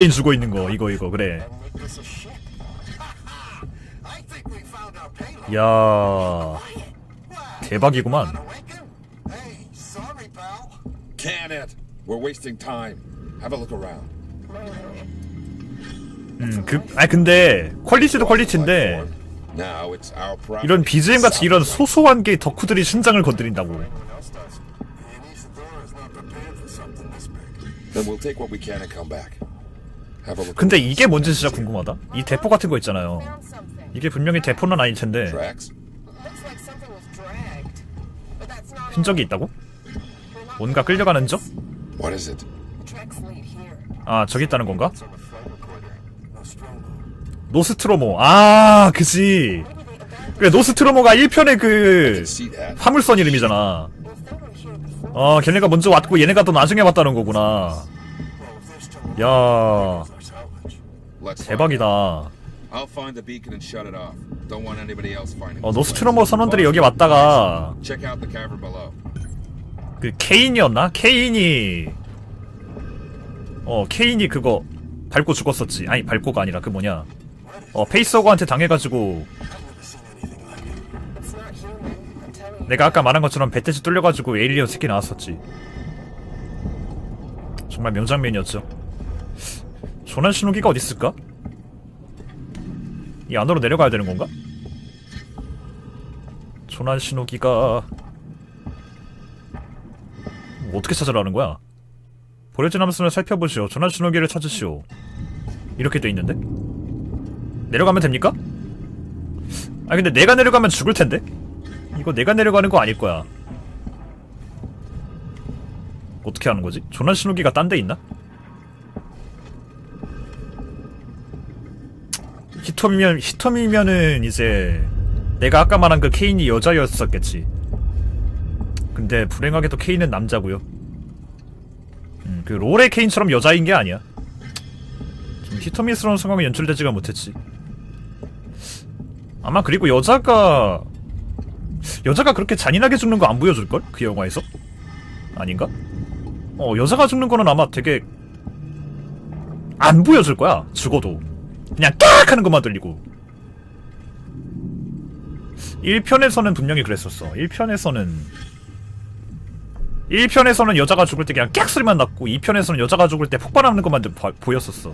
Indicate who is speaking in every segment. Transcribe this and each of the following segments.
Speaker 1: X 주고 있는 거 이거 이거 그래. 야? 대박이구만
Speaker 2: around.
Speaker 1: 음그 아니 근데 퀄리티도 퀄리티인데. 이런 BGM 같이 이런 소소한 게 덕후들이 심장을 건드린다고.
Speaker 2: Then we'll take what we can and come back.
Speaker 1: 근데. 이게 뭔지 진짜 궁금하다 이 대포 같은 거 있잖아요. 이게 분명히 대포는 아닐 텐데 흔적이 있다고? 뭔가 끌려가는 적? 아 저기 있다는 건가? 노스트로모 아 그지 그래 노스트로모가 1편의 그? 화물선 이름이잖아 어 걔네가 먼저 왔고 얘네가 더 나중에 왔다는 거구나 야 대박이다. 어
Speaker 2: place.
Speaker 1: 선원들이 여기 왔다가. 그 케인이었나? 케인이 어 케인이 그거 밟고 죽었었지 아니 밟고가 아니라 그 뭐냐 어 페이스어거한테 당해가지고. 내가 아까 말한 것처럼 배때지 뚫려가지고 에일리언 새끼 나왔었지 정말 명장면이었죠 조난 신호기가 어디 있을까? 이 안으로 내려가야 되는 건가? 조난 신호기가 뭐 어떻게 찾으라는 거야? 버려진 함선을 살펴보시오. 조난 신호기를 찾으시오. 이렇게 돼 있는데? 내려가면 됩니까? 아 근데 내가 내려가면 죽을 텐데? 이거 내가 내려가는 거 아닐 거야. 어떻게 하는 거지? 조난 신호기가 딴 데 있나? 히톰이면 히톰이면은 이제 내가 아까 말한 그 케인이 여자였었겠지. 근데 불행하게도 케인은 남자고요. 음, 그 롤의 케인처럼 여자인 게 아니야. 좀 히토미스러운 상황이 연출되지가 못했지. 아마 그리고 여자가 여자가 그렇게 잔인하게 죽는 거 안 보여줄 걸? 그 영화에서? 아닌가? 어 여자가 죽는 거는 아마 되게 안 보여줄 거야. 죽어도 그냥 깍 하는 것만 들리고. 1편에서는 분명히 그랬었어. 1편에서는 1편에서는 여자가 죽을 때 그냥 깍 소리만 났고 2편에서는 여자가 죽을 때 폭발하는 것만 들- 봐- 보였었어.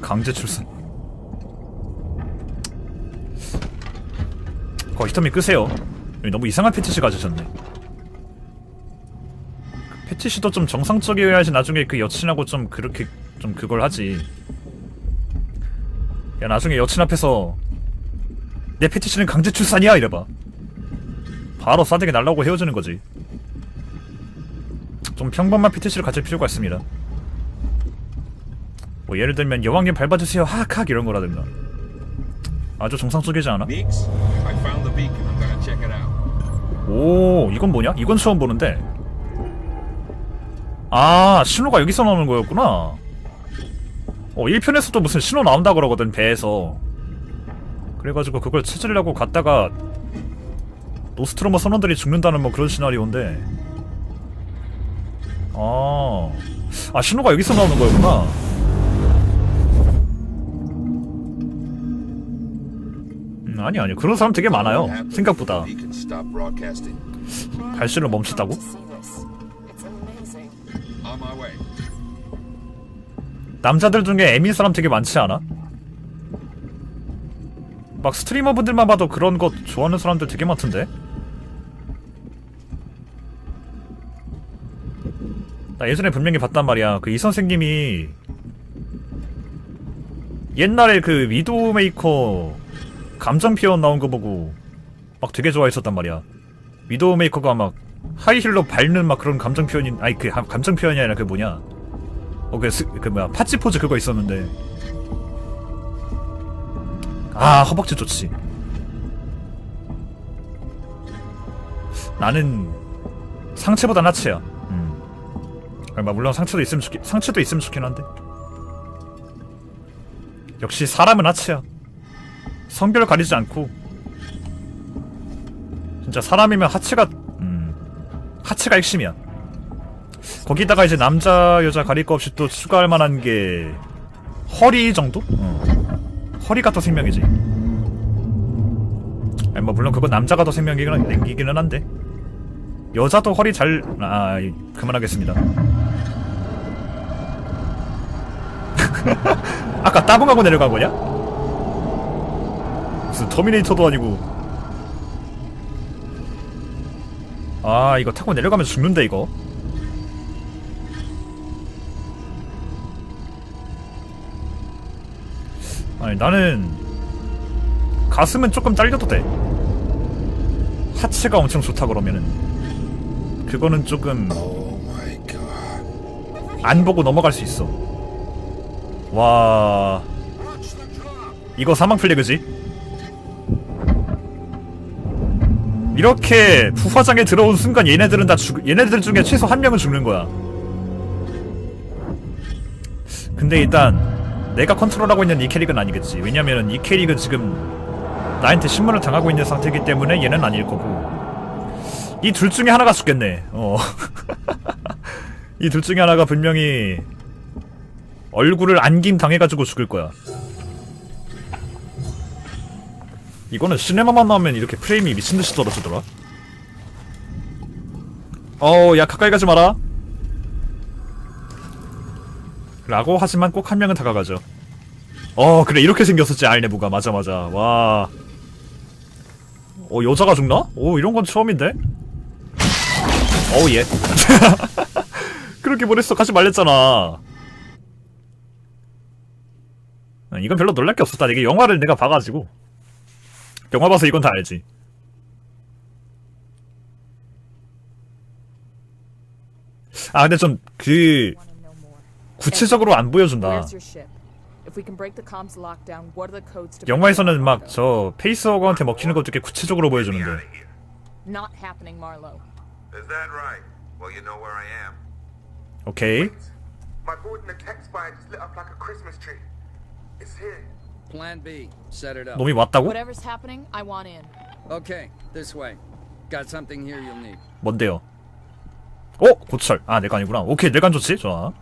Speaker 1: 강제 출산. 거기 히터미 끄세요. 너무 이상한 패티시 가지셨네. 패티시도 좀 정상적이어야지 나중에 그 여친하고 좀 그렇게 좀 그걸 하지. 야 나중에 여친 앞에서 내 패티시는 강제 출산이야 이래봐. 바로 싸대기 날라오고 헤어지는 거지. 좀 평범한 패티시를 가질 필요가 있습니다. 뭐 예를 들면 여왕님 밟아주세요 하악하악 이런 거라든가. 아주 정상적이지 않아? 오 이건 뭐냐? 이건 처음 보는데 아 신호가 여기서 나오는 거였구나. 어 1편에서도 무슨 신호 나온다 그러거든 배에서. 그래가지고 그걸 찾으려고 갔다가 노스트로머 선원들이 죽는다는 뭐 그런 시나리오인데. 아, 아 신호가 여기서 나오는 거였구나. 음, 아니 아니 그런 사람 되게 많아요 생각보다. 발신을 멈췄다고? 남자들 중에 애민 사람 되게 많지 않아? 막 스트리머 분들만 봐도 그런 거 좋아하는 사람들 되게 많던데? 나 예전에 분명히 봤단 말이야. 그 이 선생님이 옛날에 그 위도우 메이커 감정 표현 나온 거 보고 막 되게 좋아했었단 말이야. 위도우 메이커가 막 하이힐로 밟는 막 그런 감정 표현이 아니 그 감- 감정 표현이 아니라 그 뭐냐 어, 그, 스, 그, 뭐야, 파치 포즈 그거 있었는데. 아, 허벅지 좋지. 나는 상체보다 하체야. 음. 뭐, 물론 상체도 있으면 좋긴, 상체도 있으면 좋긴 한데. 역시 사람은 하체야. 성별 가리지 않고. 진짜 사람이면 하체가, 음, 하체가 핵심이야. 거기다가 이제 남자 여자 가릴 거 없이 또 추가할 만한 게 허리 정도? 어. 허리가 더 생명이지. 아니 뭐 물론 그건 남자가 더 생명이긴 생기기는 한데 여자도 허리 잘 아, 이- 그만하겠습니다. 아까 따봉하고 내려간 거냐? 무슨 터미네이터도 아니고. 아 이거 타고 내려가면 죽는데 이거. 아니 나는 가슴은 조금 잘려도 돼. 하체가 엄청 좋다 그러면은 그거는 조금. 안 보고 넘어갈 수 있어. 와. 이거 사망 플래그지? 이렇게 부화장에 들어온 순간 얘네들은 다 죽, 얘네들 중에 최소 한 명은 죽는 거야. 근데 일단 내가 컨트롤하고 있는 이 캐릭은 아니겠지. 왜냐면은 이 캐릭은 지금 나한테 신문을 당하고 있는 상태이기 때문에 얘는 아닐 거고. 이 둘 중에 하나가 죽겠네. 어. 이 둘 중에 하나가 분명히 얼굴을 안김 당해가지고 죽을 거야. 이거는 시네마만 나오면 이렇게 프레임이 미친듯이 떨어지더라. 어우, 야, 가까이 가지 마라. 라고 하지만 꼭 한 명은 다가가죠. 어, 그래, 이렇게 생겼었지, 알네부가. 맞아, 맞아. 와. 어, 여자가 죽나? 오, 이런 건 처음인데? 어우, 예. 그렇게 보냈어. 가지 말랬잖아. 아, 이건 별로 놀랄 게 없었다. 이게 영화를 내가 봐가지고. 영화 봐서 이건 다 알지. 아 근데 좀 그 구체적으로 안 보여준다. 영화에서는 막 저 페이스워커한테 먹히는 것 중에 구체적으로 보여주는데. 오케이. 놈이 왔다고?
Speaker 3: Whatever's happening, I want in.
Speaker 2: Okay, this way. Got something here you'll need.
Speaker 1: 뭔데요? 어? 고철. 아 내가 아니구나. 오케이 내가 좋지. 좋아.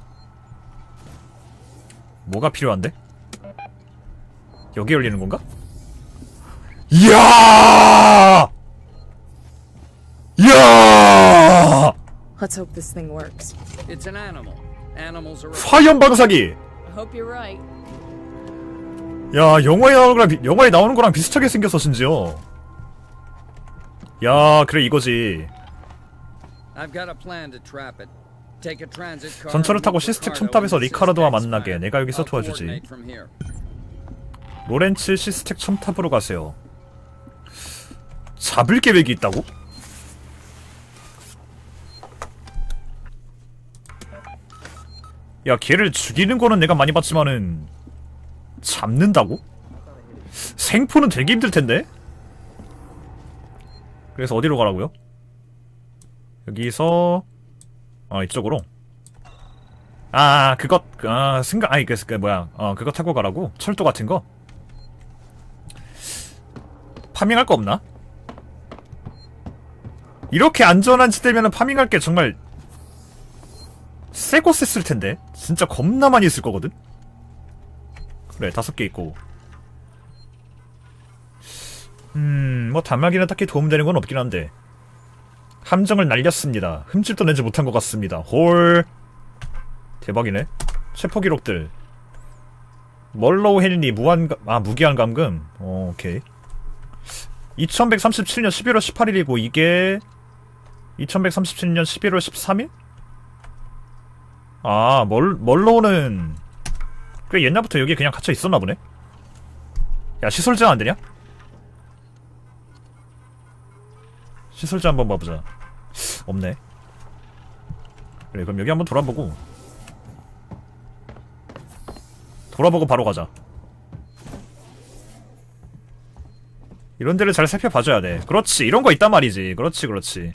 Speaker 1: 뭐가 필요한데? 여기 열리는 건가? 이야! 이야!
Speaker 3: Let's hope this thing works.
Speaker 2: It's an animal. Animals are.
Speaker 1: 화염 방사기.
Speaker 3: I hope you're right.
Speaker 1: 야 영화에 나오는 거랑 비- 영화에 나오는 거랑 비슷하게 생겼어 심지어. 야 그래 이거지.
Speaker 2: I've got a plan to trap it.
Speaker 1: 전철을 타고
Speaker 2: Ricardo
Speaker 1: 첨탑에서 리카르도와 만나게. 내가 여기서 도와주지. 로렌츠 시스텍 첨탑으로 가세요. 잡을 계획이 있다고? 야, 걔를 죽이는 거는 내가 많이 봤지만은 잡는다고? 생포는 되게 힘들 텐데. 그래서 어디로 가라고요? 여기서 아 이쪽으로. 아 그것 아 생각 아니 그, 그 뭐야 어 그거 타고 가라고 철도 같은 거. 파밍할 거 없나? 이렇게 안전한 지대면은 파밍할 게 정말 세고 셌을 텐데 진짜 겁나 많이 있을 거거든. 그래 다섯 개 있고. 음, 뭐 단말기는 딱히 도움되는 건 없긴 한데 함정을 날렸습니다. 흠집도 내지 못한 것 같습니다. 홀 대박이네. 체포 기록들. 멀로우 헨리 무한 아 무기한 감금. 어, 오케이. 2137년 11월 18일이고 이게 2137년 11월 13일? 아, 멀, 멀로우는 꽤 옛날부터 여기 그냥 갇혀 있었나 보네. 야, 시설 제한 안 되냐? 시설 제한 한번 봐보자. 없네. 그래, 그럼 여기 한번 돌아보고 돌아보고 바로 가자. 이런 데를 잘 살펴봐줘야 돼. 그렇지, 이런 거 있단 말이지. 그렇지, 그렇지.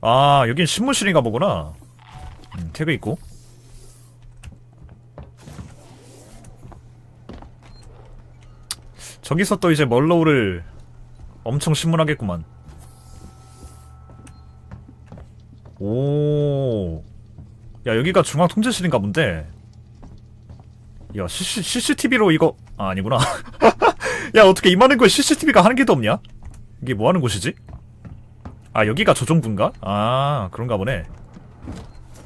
Speaker 1: 아, 여긴 신문실인가 보구나. 음, 태그 있고. 저기서 또 이제 멀로우를 엄청 신문하겠구만. 오. 야, 여기가 중앙 통제실인가 본데. 야, CC, CCTV로 이거, 아, 아니구나. 야, 어떻게 이만한 거에 CCTV가 한 개도 없냐? 이게 뭐 하는 곳이지? 아, 여기가 조종부인가? 아, 그런가 보네.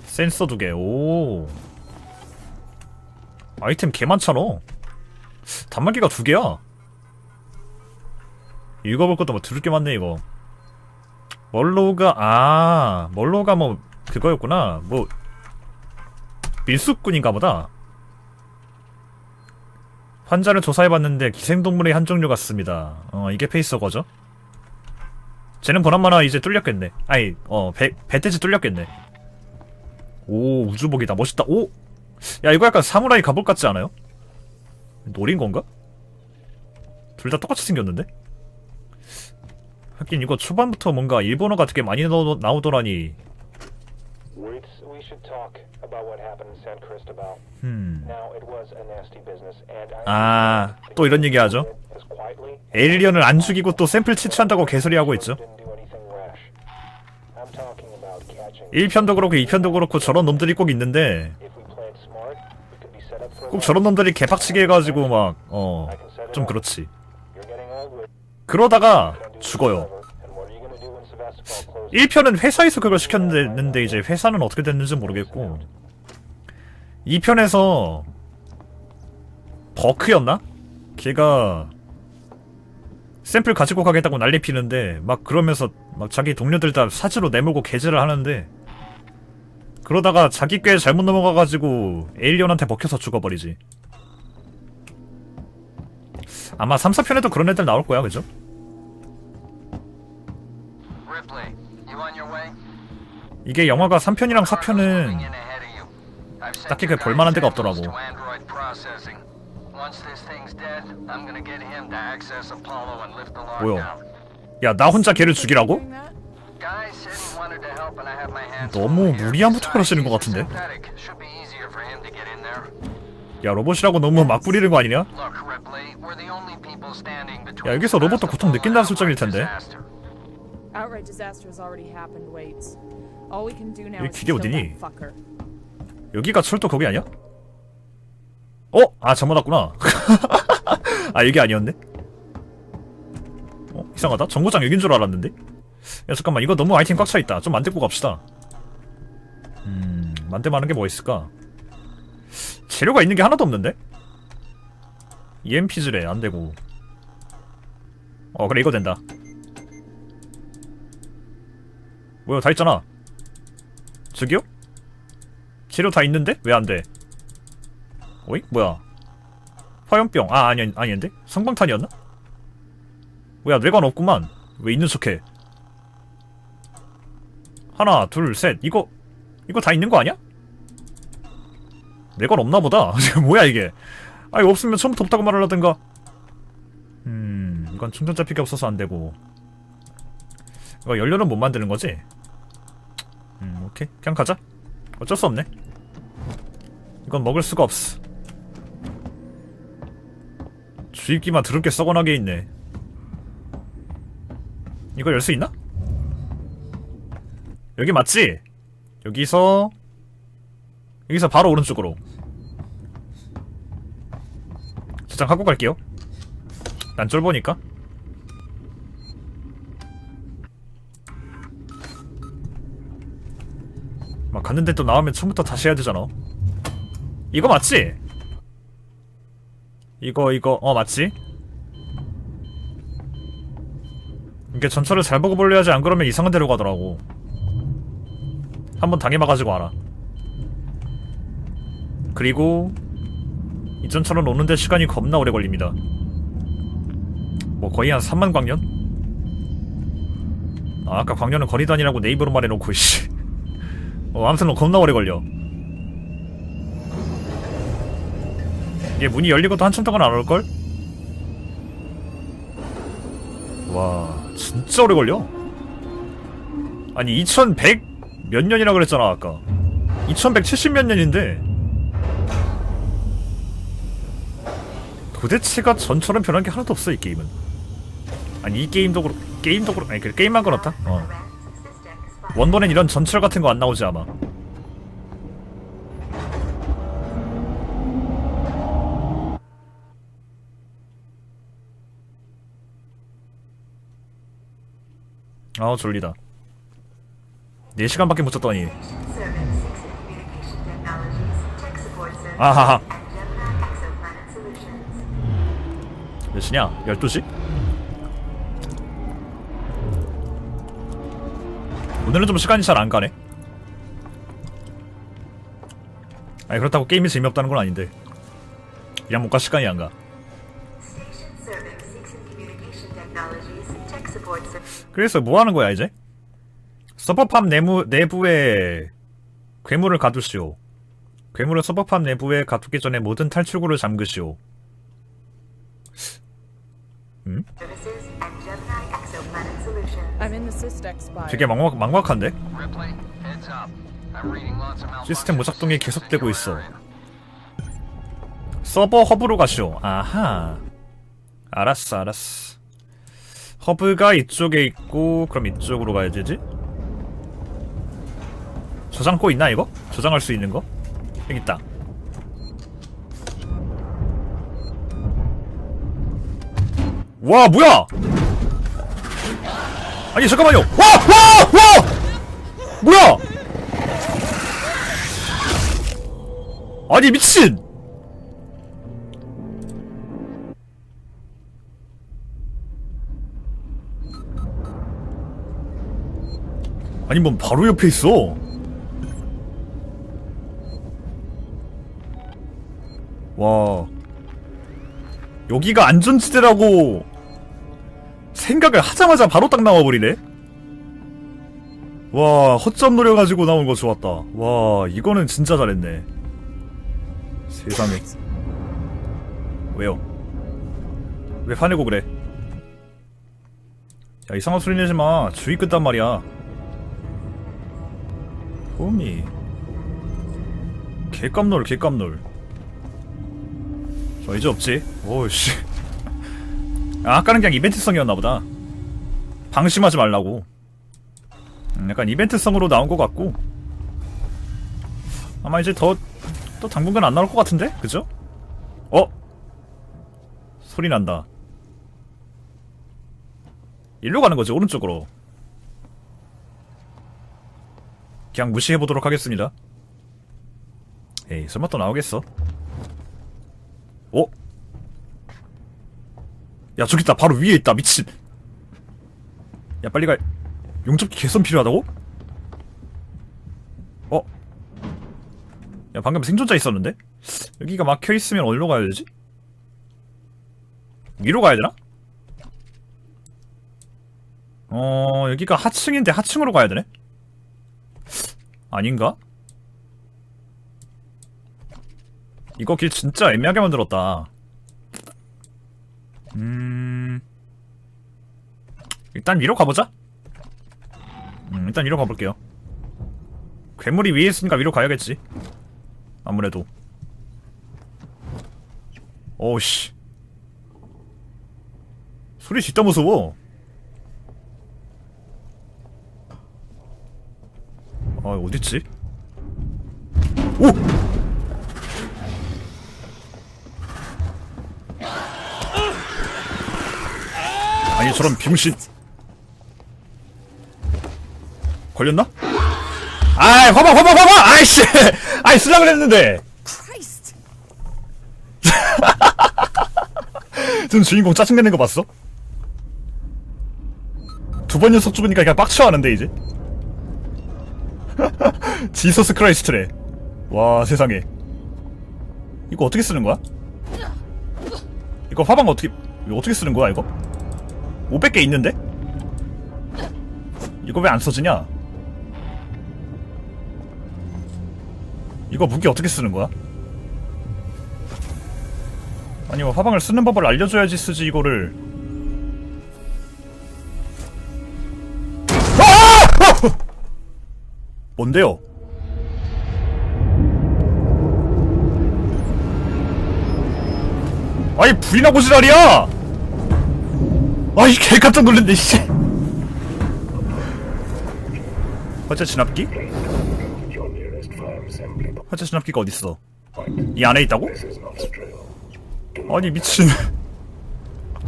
Speaker 1: 센서 두 개, 오. 아이템 개 많잖아. 단말기가 두 개야. 읽어볼 것도 뭐 들을 게 많네, 이거. 멀로가 아 멀로가 뭐 그거였구나. 뭐 밀수꾼인가 보다. 환자를 조사해봤는데 기생동물의 한 종류 같습니다. 어 이게 페이서거죠? 쟤는 보나마나 이제 뚫렸겠네. 아니 어 배, 배돼지 뚫렸겠네. 오 우주복이다. 멋있다. 오! 야 이거 약간 사무라이 갑옷 같지 않아요? 노린 건가? 둘 다 똑같이 생겼는데? 하긴 이거 초반부터 뭔가 일본어가 되게 많이 나오, 나오더라니. 음 아, 또 이런 얘기 하죠. 에일리언을 안 죽이고 또 샘플 채취한다고 개소리하고 있죠
Speaker 4: didn't do anything rash. I'm talking about catching.
Speaker 1: 1편도 그렇고 2편도 그렇고 저런 놈들이 꼭 있는데. 꼭 저런 놈들이 개빡치게 해가지고 막 어 좀 그렇지 그러다가 죽어요
Speaker 4: forever, And what are you gonna do when Sevastopol closes?
Speaker 1: 1편은 회사에서 그걸 시켰는데 이제 회사는 어떻게 됐는지 모르겠고 2편에서 버크였나? 걔가 샘플 가지고 가겠다고 난리 피는데 막 그러면서 막 자기 동료들 다 사지로 내몰고 개질을 하는데 그러다가 자기 꽤 잘못 넘어가가지고 에일리언한테 먹혀서 죽어버리지 아마 3, 4편에도 그런 애들 나올 거야 그죠? 이게 영화가 3편이랑 4편은
Speaker 5: Moving in ahead of you. I've sent
Speaker 1: 딱히 그 볼만한 데가 없더라고. 뭐야? 야 나 혼자 걔를 죽이라고? 너무. 무리한 부탁을 하시는 것 같은데? 야 로봇이라고 너무 막 부리는 거 아니냐? 야, 여기서 로봇도 고통 느낀다는 술정일 텐데.
Speaker 3: Outright disaster has already happened, Waits. All we can do now
Speaker 1: 여기
Speaker 3: is
Speaker 1: 길이
Speaker 3: kill
Speaker 1: 어디니?
Speaker 3: that fucker.
Speaker 1: 여기가 철도 거기 아니야? 어? 아 잘못 왔구나 아 여기 아니었네? 어? 이상하다 정거장 여긴 줄 알았는데? 야 잠깐만 이거 너무 아이템 꽉 차있다 좀 만들고 갑시다 음... 만들만한 게 뭐 있을까? 재료가 있는 게 하나도 없는데? EMP즈래 안되고 어 그래 이거 된다 뭐야 다 있잖아 저기요? 재료 다 있는데? 왜 안 돼? 어이? 뭐야? 화염병. 아, 아니, 아니었는데? 성방탄이었나? 뭐야, 뇌관 없구만. 왜 있는 척해? 하나, 둘, 셋. 이거, 이거 다 있는 거 아니야? 뇌관 없나 보다. 뭐야, 이게. 아, 이거 없으면 처음부터 없다고 말을 하든가. 음, 이건 충전 잡히기 없어서 안 되고. 이거 연료는 못 만드는 거지? 음, 오케이. 그냥 가자. 어쩔 수 없네. 이건 먹을 수가 없어. 주입기만 더럽게 썩어나게 있네. 이거 열 수 있나? 여기 맞지? 여기서 여기서 바로 오른쪽으로 저장 하고 갈게요. 난 쫄보니까. 갔는데 또 나오면 처음부터 다시 해야 되잖아. 이거 맞지? 이거 이거 어 맞지? 이게 전철을 잘 보고 볼려야지 안 그러면 이상한 데로 가더라고. 한번 당해봐가지고 알아. 그리고 이 전철은 오는데 시간이 겁나 오래 걸립니다. 뭐 거의 한 3만 광년? 아, 아까 광년은 거리 단위라고 네이버로 말해놓고 씨. 어 아무튼 뭐 겁나 오래 걸려. 이게 문이 열리고도 한참 동안 안 올걸? 와 진짜 오래 걸려? 아니 2100 몇 년이라 그랬잖아 아까. 2170 몇 년인데. 도대체가 전처럼 변한 게 하나도 없어 이 게임은. 아니 이 게임도 그렇 게임도 그렇 아니 그 게임만 그렇다? 어 원본엔 이런 전철 같은 거 안 나오지 아마 아우 졸리다 4시간밖에 못 잤더니 아하하. 몇 시냐? 12시? 오늘은 좀 시간이 잘 안 가네. 아니 그렇다고 게임이 재미없다는 건 아닌데 그냥 뭔가 시간이 안 가.
Speaker 6: Station serving Six Communication Technologies, Tech Support Service.
Speaker 1: 그래서 뭐 하는 거야 이제? 서버팜 내부, 내부에 괴물을 가두시오. 괴물을 서버팜 내부에 가두기 전에 모든 탈출구를 잠그시오.
Speaker 6: Services
Speaker 1: 되게 막막, 막막한데?
Speaker 5: Ripley, heads up. I'm reading lots of malfunctions.
Speaker 1: 시스템 모작동이 계속되고
Speaker 5: in
Speaker 1: 있어. 서버 허브로 가시오. 아하. 알았어, 알았어. 허브가 이쪽에 있고, 그럼 이쪽으로 가야 되지? 저장고 있나, 이거? 저장할 수 있는 거? 여기 있다. 와, 뭐야! 아니, 잠깐만요! 와! 와! 와! 뭐야! 아니, 미친! 아니 뭐 바로 옆에 있어 와 여기가 안전지대라고 생각을 하자마자 바로 딱 나와버리네? 와 허점 노려가지고 나온 거 좋았다. 와 이거는 진짜 잘했네. 세상에. 왜요? 왜 화내고 그래? 야 이상한 소리 내지마. 주의 끄단 말이야. 호미 개깜놀 개깜놀. 저 이제 없지? 오우씨 아, 아까는 그냥 이벤트성이었나 보다. 방심하지 말라고. 음, 약간 이벤트성으로 나온 것 같고. 아마 이제 더 또 당분간 안 나올 것 같은데? 그죠? 어? 소리 난다. 일로 가는 거지 오른쪽으로. 그냥 무시해 보도록 하겠습니다. 에이 설마 또 나오겠어? 어? 야 저기 있다 바로 위에 있다 미친 야 빨리 가 용접기 개선 필요하다고? 어? 야 방금 생존자 있었는데? 여기가 막혀있으면 어디로 가야 되지? 위로 가야 되나? 어 여기가 하층인데 하층으로 가야 되네? 아닌가? 이거 길 진짜 애매하게 만들었다. 음... 일단 위로 가보자. 음, 일단 위로 가볼게요. 괴물이 위에 있으니까 위로 가야겠지. 아무래도. 오우씨. 소리 진짜 무서워. 아 어딨지? 오! 저런 병신 걸렸나? 아이 화방 화방 화방 아이씨 아이 쓰려 그랬는데! 전 주인공 짜증내는 거 봤어? 두 번 연속 죽으니까 그냥 빡쳐하는데 이제 지서스 크라이스트래 와 세상에 이거 어떻게 쓰는 거야? 이거 화방 어떻게 이거 어떻게 쓰는 거야 이거? 500개 있는데? 이거 왜 안 써지냐? 이거 무기 어떻게 쓰는 거야? 아니 뭐 화방을 쓰는 법을 알려줘야지 쓰지 이거를 아! 뭔데요? 아이 불이 나 고 지랄이야! 아이 개 깜짝 놀랐네 씨. 아 화재 진압기? 화재 진압기가 어딨어? 이 안에 있다고? 아니 미친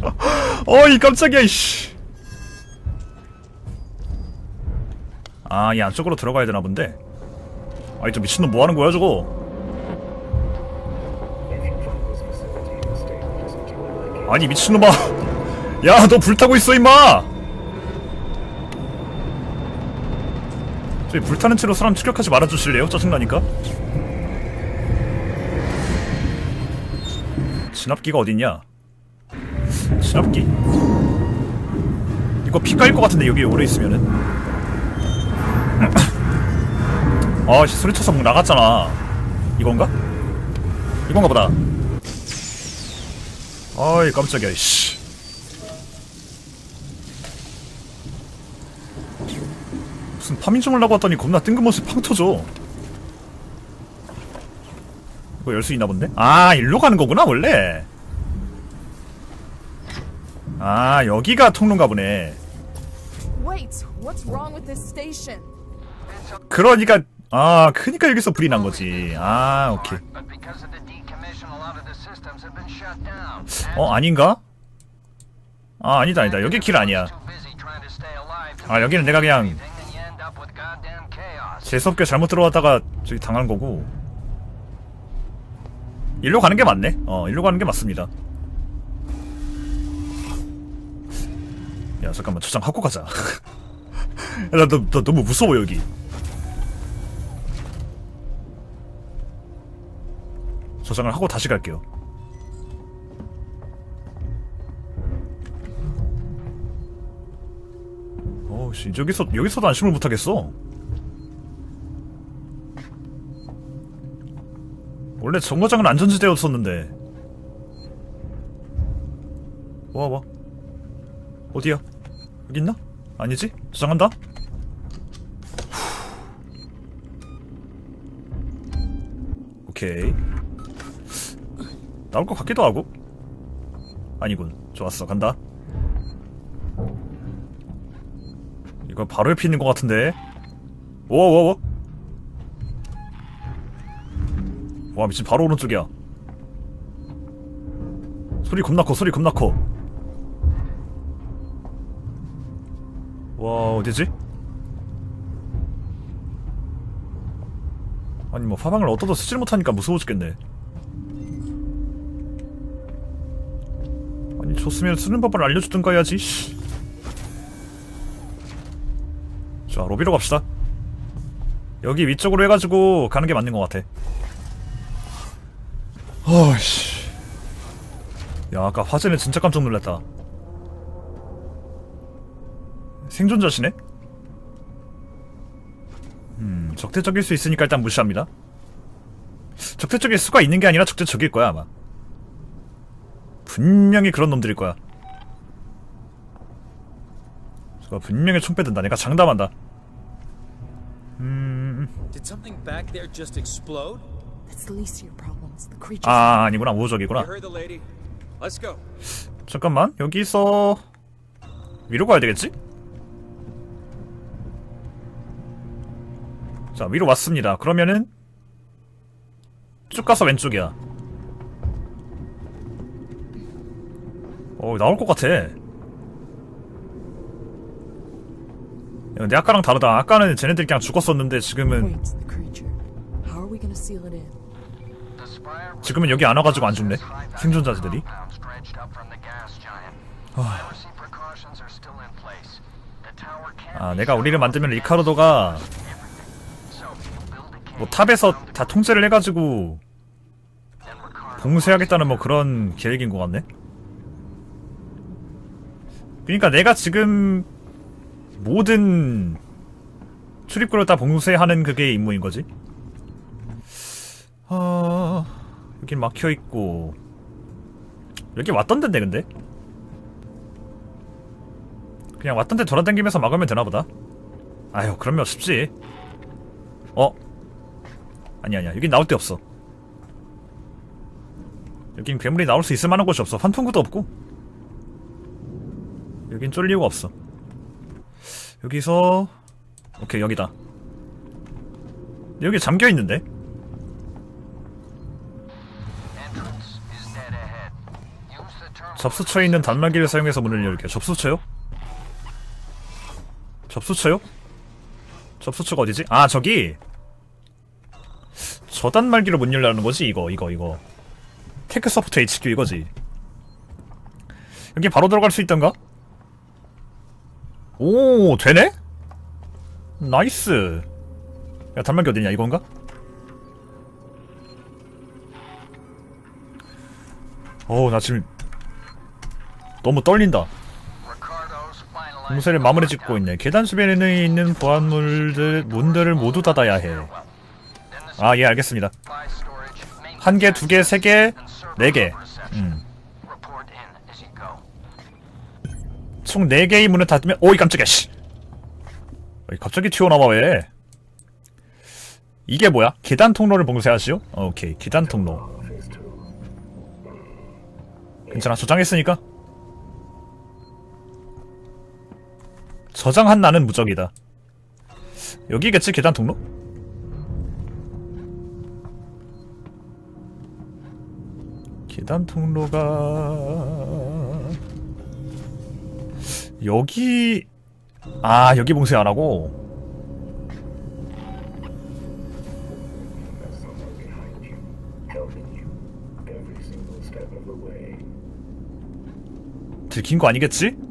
Speaker 1: 어이 깜짝이야 이씨 아이 안쪽으로 들어가야 되나 본데 아이 저 미친놈 뭐하는 거야 저거 아니 미친놈아 야 너 불타고 있어 임마! 저기 불타는 채로 사람 추격하지 말아주실래요? 짜증나니까 진압기가 어딨냐? 진압기. 이거 피 까일 것 같은데 여기 오래 있으면은? 아씨 소리쳐서 목 나갔잖아. 이건가? 이건가 보다. 아이 깜짝이야 이씨 무슨 파민종 하려고 왔더니 겁나 뜬금없이 팡 터져 이거 열 수 있나 본데? 아 일로 가는 거구나 원래 아 여기가 통로인가 보네? 그러니까 아 그니까 여기서 불이 난 거지 아 오케이. 어 아닌가? 아 아니다 아니다 여기 길 아니야 아 여기는 내가 그냥 재수없게 잘못 들어왔다가 저기 당한 거고. 일로 가는 게 맞네. 어 일로 가는 게 맞습니다. 야 잠깐만. 저장 하고 가자. 나, 너, 너 너무 무서워 여기. 저장을 하고 다시 갈게요. 어씨 여기서 여기서도 안심을 못하겠어 원래 정거장은 안전지대였었는데 와 와. 어디야? 여기 있나? 아니지? 저장한다? 오케이 나올 것 같기도 하고 아니군 좋았어 간다 이거 바로 옆에 있는 것 같은데 오오오 와 미친 바로 오른쪽이야. 소리 겁나 커 소리 겁나 커와 어디지? 아니 뭐 화방을 얻어도 쓰질 못하니까 무서워 죽겠네. 아니 줬으면 쓰는 법을 알려주든가 해야지 씨. 자 로비로 갑시다. 여기 위쪽으로 해가지고 가는 게 맞는 것 같아 어이씨. 야 아까 화재는 진짜 깜짝 놀랐다. 생존자시네? 음 적대적일 수 있으니까 일단 무시합니다. 적대적일 수가 있는 게 아니라 적대적일 거야 아마. 분명히 그런 놈들일 거야. 저거 분명히 총 빼든다. 내가 장담한다. 음...
Speaker 7: Did something back there just explode?
Speaker 1: 아 아니구나. 우호적이구나.
Speaker 7: You heard the lady. Let's go.
Speaker 1: 잠깐만. 여기서 위로 가야 되겠지? 자 위로 왔습니다. 그러면은 쭉 가서 왼쪽이야. 어 나올 것 같아. 야, 근데 아까랑 다르다. 아까는 쟤네들 그냥 죽었었는데 지금은 지금은 여기 안 와가지고 안 죽네
Speaker 5: 5,000
Speaker 1: 생존자들이 아 내가 우리를 만들면 리카르도가 뭐 탑에서 다 통제를 해가지고 봉쇄하겠다는 뭐 그런 계획인 것 같네. 그러니까 내가 지금 모든 출입구를 다 봉쇄하는 그게 임무인 거지. 여긴 막혀 있고 여기 왔던 데인데 근데 그냥 왔던 데 돌아다니면서 막으면 되나 보다. 아유 그러면 쉽지. 어 아니 아니야 여긴 나올 데 없어. 여긴 괴물이 나올 수 있을 만한 곳이 없어. 환풍구도 없고. 여긴 쫄 이유가 없어. 여기서 오케이 여기다. 여기 잠겨 있는데. 접수처에 있는 단말기를 사용해서 문을 열게. 접수처요? 접수처요? 접수처가 어디지? 아 저기 저 단말기로 문 열라는 거지 이거 이거 이거 테크소프트 HQ 이거지 여기 바로 들어갈 수 있던가? 오 되네? 나이스 야 단말기 어디냐 이건가? 어우 나 지금 너무 떨린다 공세를 마무리 짓고 있네. 계단 주변에 있는 보안물들 문들을 모두 닫아야 해. 아, 예, 알겠습니다. 한 개, 두 개, 세 개, 네 개. 음.
Speaker 5: Report in as you go.
Speaker 1: 총네 개의 문을 닫으면 오이 깜짝이야. 씨. 갑자기 튀어나와 왜? 이게 뭐야? 계단 통로를 봉쇄하시오? 어, 오케이. 계단 통로. 괜찮아. 저장했으니까. 저장 한 나는 무적이다. 여기겠지? 계단 통로? 계단 통로가 여기 아 여기 봉쇄 안 하고 들킨 거 아니겠지?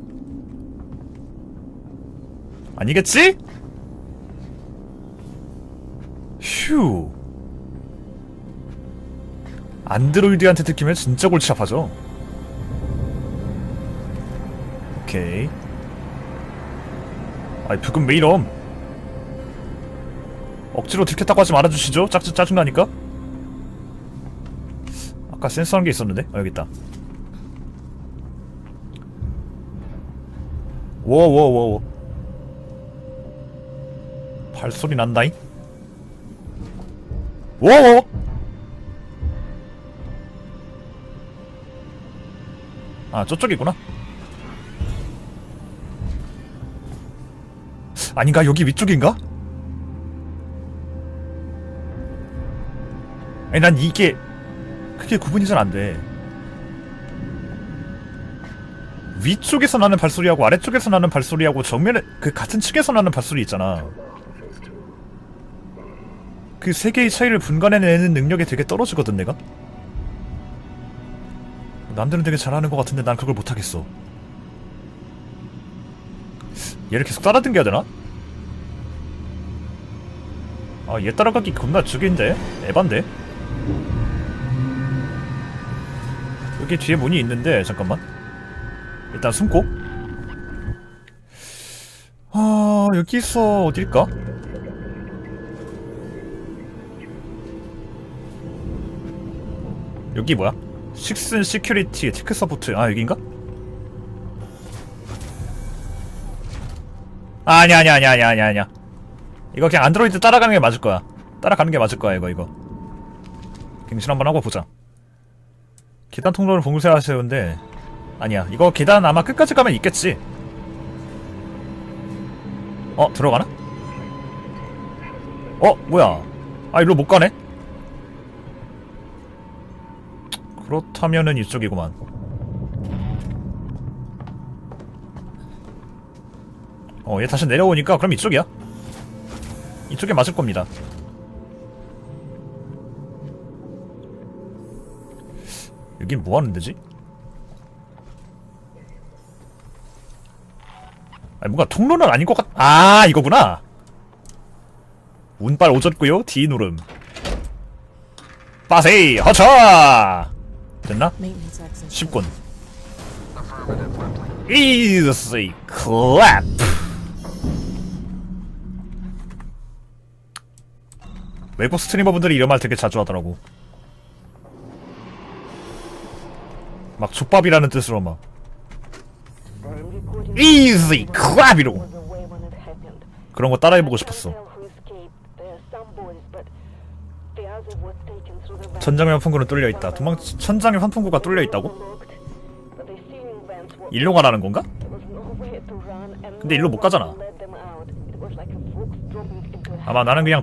Speaker 1: 아니겠지? 휴. 안드로이드한테 들키면 진짜 골치 아파져. 오케이. 아이 부금 왜 이럼? 억지로 들켰다고 하지 말아주시죠. 짝, 짜증나니까. 아까 센서한 게 있었는데? 아 여기 있다. 워워워워 발소리 난다잉? 워워 아 저쪽이구나. 아닌가? 여기 위쪽인가? 아니 난 이게 크게 구분이 잘 안 돼. 위쪽에서 나는 발소리하고 아래쪽에서 나는 발소리하고 정면에 그 같은 측에서 나는 발소리 있잖아 그 세 개의 차이를 분간해내는 능력이 되게 떨어지거든 내가 남들은 되게 잘하는 것 같은데 난 그걸 못하겠어 얘를 계속 따라당겨야 되나? 아 얘 따라가기 겁나 죽인데? 에반데? 여기 뒤에 문이 있는데 잠깐만 일단 숨고 아 여기서 어딜까? 여기 뭐야? 식슨 시큐리티 테크 서포트. 아 여긴가? 아, 아니야 아니야 아니야 아니야 아니야 아니야. 이거 그냥 안드로이드 따라가는 게 맞을 거야. 따라가는 게 맞을 거야 이거 이거. 갱신 한번 하고 보자. 계단 통로를 봉쇄하세요인데. 아니야. 이거 계단 아마 끝까지 가면 있겠지. 어 들어가나? 어 뭐야? 아 이리로 못 가네 그렇다면은 이쪽이구만. 어 얘 다시 내려오니까 그럼 이쪽이야. 이쪽에 맞을 겁니다. 여긴 뭐 하는 데지? 아니 뭔가 통로는 아닌 것 같... 아 이거구나. 운빨 오졌고요. D 누름. 빠세이 허차 됐나?
Speaker 3: Maintenance access.
Speaker 1: 쉽군
Speaker 5: Affirmative, Ripley.
Speaker 1: 이지 클랩 외국 스트리머분들이 이런 말 되게 자주 하더라고 막 족밥이라는 뜻으로 막 이지 클랩 이러고 그런 거 따라해보고 싶었어 천장의 환풍구는 뚫려 있다 도망 천장의 환풍구가 뚫려 있다고? 일로 가라는 건가? 근데 일로 못 가잖아 아마 나는 그냥